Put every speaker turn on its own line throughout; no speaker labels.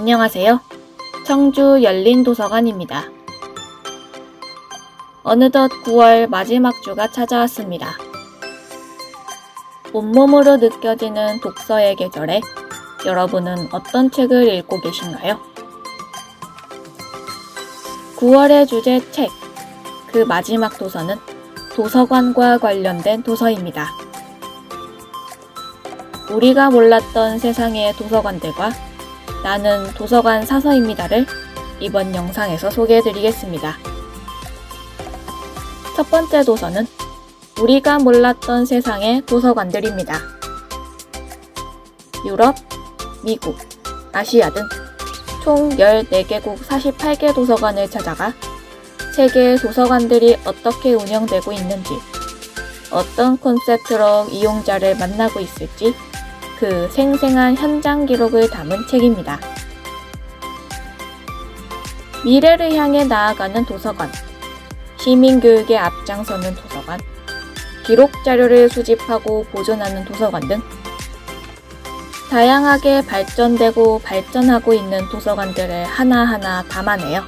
안녕하세요. 청주 열린도서관입니다. 어느덧 9월 마지막 주가 찾아왔습니다. 온몸으로 느껴지는 독서의 계절에 여러분은 어떤 책을 읽고 계신가요? 9월의 주제 책. 그 마지막 도서는 도서관과 관련된 도서입니다. 우리가 몰랐던 세상의 도서관들과 나는 도서관 사서입니다를 이번 영상에서 소개해 드리겠습니다. 첫 번째 도서는 우리가 몰랐던 세상의 도서관들입니다. 유럽, 미국, 아시아 등 총 14개국 48개 도서관을 찾아가 세계 도서관들이 어떻게 운영되고 있는지, 어떤 콘셉트로 이용자를 만나고 있을지 그 생생한 현장 기록을 담은 책입니다. 미래를 향해 나아가는 도서관, 시민교육에 앞장서는 도서관, 기록 자료를 수집하고 보존하는 도서관 등 다양하게 발전되고 발전하고 있는 도서관들을 하나하나 담아내요.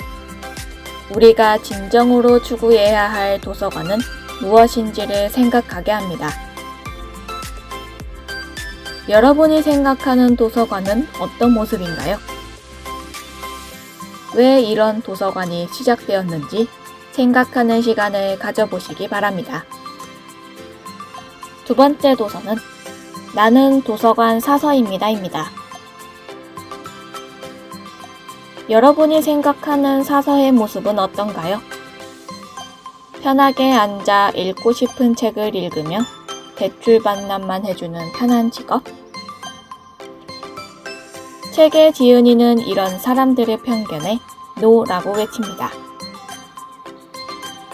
우리가 진정으로 추구해야 할 도서관은 무엇인지를 생각하게 합니다. 여러분이 생각하는 도서관은 어떤 모습인가요? 왜 이런 도서관이 시작되었는지 생각하는 시간을 가져보시기 바랍니다. 두 번째 도서는 나는 도서관 사서입니다입니다. 여러분이 생각하는 사서의 모습은 어떤가요? 편하게 앉아 읽고 싶은 책을 읽으며 대출 반납만 해주는 편한 직업? 책의 지은이는 이런 사람들의 편견에 노라고 외칩니다.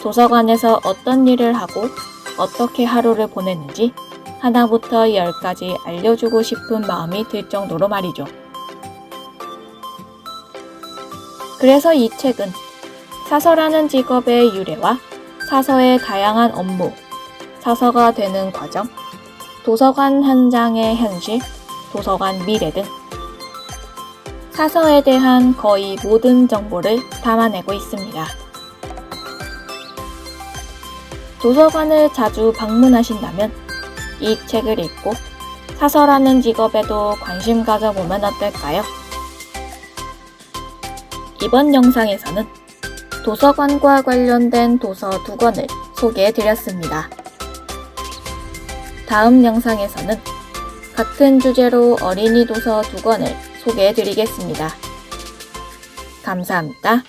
도서관에서 어떤 일을 하고 어떻게 하루를 보내는지 하나부터 열까지 알려주고 싶은 마음이 들 정도로 말이죠. 그래서 이 책은 사서라는 직업의 유래와 사서의 다양한 업무, 사서가 되는 과정, 도서관 현장의 현실, 도서관 미래 등 사서에 대한 거의 모든 정보를 담아내고 있습니다. 도서관을 자주 방문하신다면 이 책을 읽고 사서라는 직업에도 관심 가져보면 어떨까요? 이번 영상에서는 도서관과 관련된 도서 두 권을 소개해 드렸습니다. 다음 영상에서는 같은 주제로 어린이 도서 두 권을 소개해 드리겠습니다. 감사합니다.